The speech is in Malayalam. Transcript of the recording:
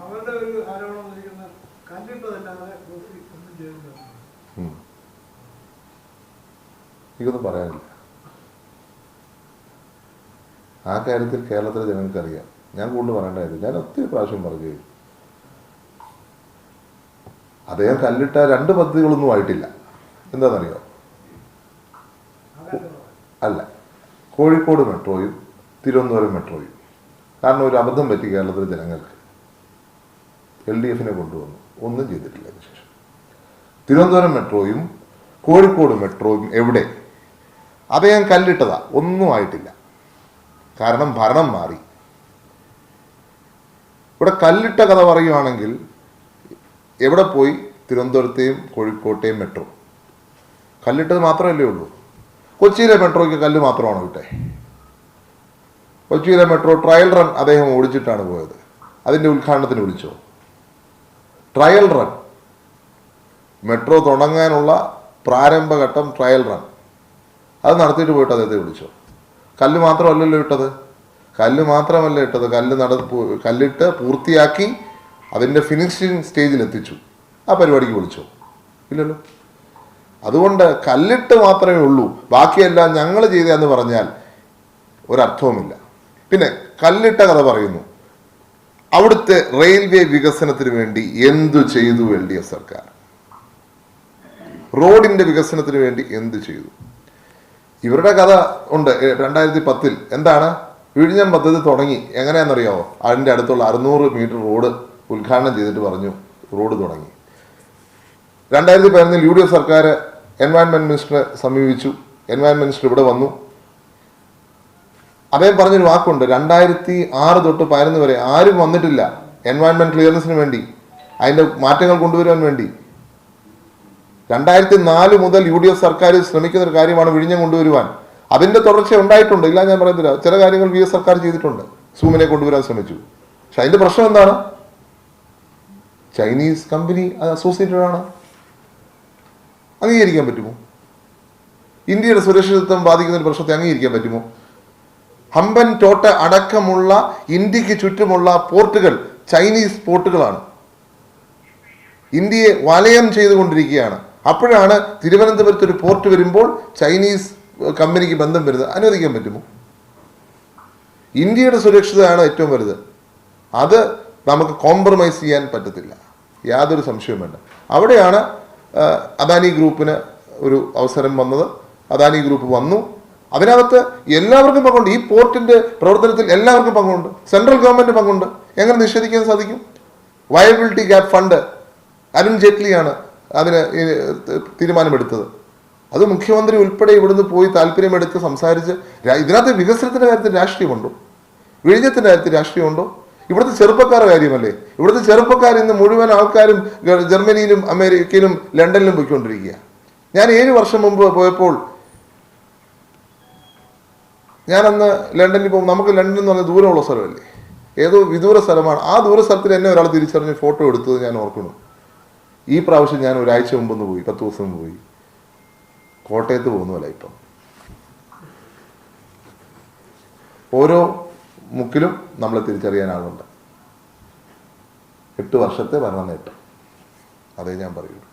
അവരുടെ ഒരു ആരോപണം വന്നിരിക്കുന്ന കണ്ടിട്ടതല്ലാതെ ഓസി ഒന്നും ചെയ്തില്ല ഉം. എനിക്കൊന്നും പറയാനില്ല. ആ കാര്യത്തിൽ കേരളത്തിലെ ജനങ്ങൾക്ക് അറിയാം ഞാൻ കൂടുതൽ പറയേണ്ട കാര്യം ഞാൻ ഒത്തിരി പ്രാവശ്യം പറഞ്ഞു. കഴിഞ്ഞു. അദ്ദേഹം കല്ലിട്ട രണ്ട് പദ്ധതികളൊന്നും ആയിട്ടില്ല. എന്താണെന്നറിയോ? അല്ല. കോഴിക്കോട് മെട്രോയും തിരുവനന്തപുരം മെട്രോയും. കാരണം ഒരു അബദ്ധം പറ്റി കേരളത്തിലെ ജനങ്ങൾക്ക്. എൽ ഡി എഫിനെ കൊണ്ടുവന്നു. ഒന്നും ചെയ്തിട്ടില്ല അതിന് ശേഷം. തിരുവനന്തപുരം മെട്രോയും കോഴിക്കോട് മെട്രോയും എവിടെ? അദ്ദേഹം കല്ലിട്ടതാ. ഒന്നും ആയിട്ടില്ല. കാരണം ഭരണം മാറി. ഇവിടെ കല്ലിട്ട കഥ പറയുകയാണെങ്കിൽ എവിടെ പോയി? തിരുവനന്തപുരത്തെയും കോഴിക്കോട്ടെയും മെട്രോ. കല്ലിട്ടത് മാത്രമല്ലേ ഉള്ളൂ. കൊച്ചിയിലെ മെട്രോയ്ക്ക് കല്ല് മാത്രമാണോ വിട്ടെ കൊച്ചിയിലെ മെട്രോ ട്രയൽ റൺ അദ്ദേഹം ഓടിച്ചിട്ടാണ് പോയത്. അതിന്റെ ഉദ്ഘാടനത്തിന് വിളിച്ചോ? Trial run. മെട്രോ തുടങ്ങാനുള്ള പ്രാരംഭഘട്ടം ട്രയൽ റൺ. അത് നടത്തിയിട്ട് പോയിട്ട് അദ്ദേഹത്തെ വിളിച്ചോ? കല്ല് മാത്രമല്ലല്ലോ ഇട്ടത്. കല്ല് മാത്രമല്ല ഇട്ടത്. കല്ല് നട കല്ലിട്ട് പൂർത്തിയാക്കി അതിന്റെ ഫിനിഷിംഗ് സ്റ്റേജിൽ എത്തിച്ചു. ആ പരിപാടിക്ക് വിളിച്ചോ? ഇല്ലല്ലോ. അതുകൊണ്ട് കല്ലിട്ട് മാത്രമേ ഉള്ളൂ. ബാക്കിയെല്ലാം ഞങ്ങൾ ചെയ്തതെന്ന് പറഞ്ഞാൽ ഒരർത്ഥവുമില്ല. പിന്നെ കല്ലിട്ട കഥ പറയുന്നു. അവിടുത്തെ റെയിൽവേ വികസനത്തിന് വേണ്ടി എന്തു ചെയ്തു എൽ ഡി എഫ് സർക്കാർ? റോഡിന്റെ വികസനത്തിന് വേണ്ടി എന്ത് ചെയ്തു? ഇവരുടെ കഥ ഉണ്ട് രണ്ടായിരത്തി പത്തിൽ എന്താണ്? വിഴിഞ്ഞം പദ്ധതി തുടങ്ങി. എങ്ങനെയാണെന്നറിയാമോ അതിന്റെ അടുത്തുള്ള അറുന്നൂറ് മീറ്റർ റോഡ് ഉദ്ഘാടനം ചെയ്തിട്ട് പറഞ്ഞു റോഡ് തുടങ്ങി. രണ്ടായിരത്തി പതിനൊന്നിൽ യു ഡി എഫ് സർക്കാർ എൻവയൺമെന്റ് മിനിസ്റ്ററെ സമീപിച്ചു. എൻവയൺമെന്റ് മിനിസ്റ്റർ ഇവിടെ വന്നു. അദ്ദേഹം പറഞ്ഞൊരു വാക്കുണ്ട് രണ്ടായിരത്തി ആറ് തൊട്ട് പതിനൊന്ന് വരെ ആരും വന്നിട്ടില്ല എൻവയൺമെന്റ് ക്ലിയറൻസിന് വേണ്ടി അതിന്റെ മാറ്റങ്ങൾ കൊണ്ടുവരാൻ വേണ്ടി. രണ്ടായിരത്തി നാല് മുതൽ യു ഡി എഫ് സർക്കാർ ശ്രമിക്കുന്ന ഒരു കാര്യമാണ് വിഴിഞ്ഞം കൊണ്ടുവരുവാൻ. അതിന്റെ തുടർച്ച ഉണ്ടായിട്ടുണ്ട് ഇല്ല ഞാൻ പറയുന്നില്ല ചില കാര്യങ്ങൾ വി എസ് സർക്കാർ ചെയ്തിട്ടുണ്ട് സൂമിനെ കൊണ്ടുവരാൻ ശ്രമിച്ചു. പക്ഷെ അതിന്റെ പ്രശ്നം എന്താണ്? ചൈനീസ് കമ്പനി അത് അസോസിയേറ്റഡ് ആണ്. അംഗീകരിക്കാൻ പറ്റുമോ? ഇന്ത്യയുടെ സുരക്ഷിതത്വം ബാധിക്കുന്ന ഒരു പ്രശ്നത്തെ അംഗീകരിക്കാൻ പറ്റുമോ? ഹമ്പൻ ടോട്ട അടക്കമുള്ള ഇന്ത്യയ്ക്ക് ചുറ്റുമുള്ള പോർട്ടുകൾ ചൈനീസ് പോർട്ടുകളാണ്. ഇന്ത്യയെ വലയം ചെയ്തുകൊണ്ടിരിക്കുകയാണ്. അപ്പോഴാണ് തിരുവനന്തപുരത്ത് ഒരു പോർട്ട് വരുമ്പോൾ ചൈനീസ് കമ്പനിക്ക് ബന്ധം വരുന്നത്. അനുവദിക്കാൻ പറ്റുമോ? ഇന്ത്യയുടെ സുരക്ഷിതയാണ് ഏറ്റവും വലുത്. അത് നമുക്ക് കോംപ്രമൈസ് ചെയ്യാൻ പറ്റത്തില്ല. യാതൊരു സംശയവും വേണ്ട. അവിടെയാണ് അദാനി ഗ്രൂപ്പിന് ഒരു അവസരം വന്നത്. അദാനി ഗ്രൂപ്പ് വന്നു. അതിനകത്ത് എല്ലാവർക്കും പങ്കുണ്ട്. ഈ പോർട്ടിന്റെ പ്രവർത്തനത്തിൽ എല്ലാവർക്കും പങ്കുണ്ട്. സെൻട്രൽ ഗവൺമെന്റ് പങ്കുണ്ട്. എങ്ങനെ നിഷേധിക്കാൻ സാധിക്കും? വയബിലിറ്റി ഗ്യാപ്പ് ഫണ്ട് അരുൺ ജെയ്റ്റ്ലിയാണ് അതിന് തീരുമാനമെടുത്തത്. അത് മുഖ്യമന്ത്രി ഉൾപ്പെടെ ഇവിടുന്ന് പോയി താല്പര്യമെടുത്ത് സംസാരിച്ച് ഇതിനകത്ത് വികസനത്തിന്റെ കാര്യത്തിൽ രാഷ്ട്രീയമുണ്ടോ? വിഴിഞ്ഞത്തിന്റെ കാര്യത്തിൽ രാഷ്ട്രീയമുണ്ടോ? ഇവിടുത്തെ ചെറുപ്പക്കാരുടെ കാര്യമല്ലേ? ഇവിടുത്തെ ചെറുപ്പക്കാർ ഇന്ന് മുഴുവൻ ആൾക്കാരും ജർമ്മനിയിലും അമേരിക്കയിലും ലണ്ടനിലും പോയിക്കൊണ്ടിരിക്കുക ഞാൻ ഏഴ് വർഷം മുമ്പ് പോയപ്പോൾ ഞാനന്ന് ലണ്ടനിൽ പോകും നമുക്ക് ലണ്ടൻ എന്ന് പറഞ്ഞാൽ ദൂരമുള്ള സ്ഥലമല്ലേ? ഏതോ വിദൂര സ്ഥലമാണ്. ആ ദൂര സ്ഥലത്തിൽ എന്നെ ഒരാൾ തിരിച്ചറിഞ്ഞ് ഫോട്ടോ എടുത്തത് ഞാൻ ഓർക്കുന്നു. ഈ പ്രാവശ്യം ഞാൻ ഒരാഴ്ച മുമ്പൊന്ന് പോയി പത്ത് ദിവസം മുമ്പ് പോയി. കോട്ടയത്ത് പോകുന്നതല്ല ഇപ്പം. ഓരോ മുക്കിലും നമ്മളെ തിരിച്ചറിയാൻ ആളുണ്ട്. എട്ട് വർഷത്തെ ഭരണ നേട്ടം. അതേ ഞാൻ പറയുള്ളൂ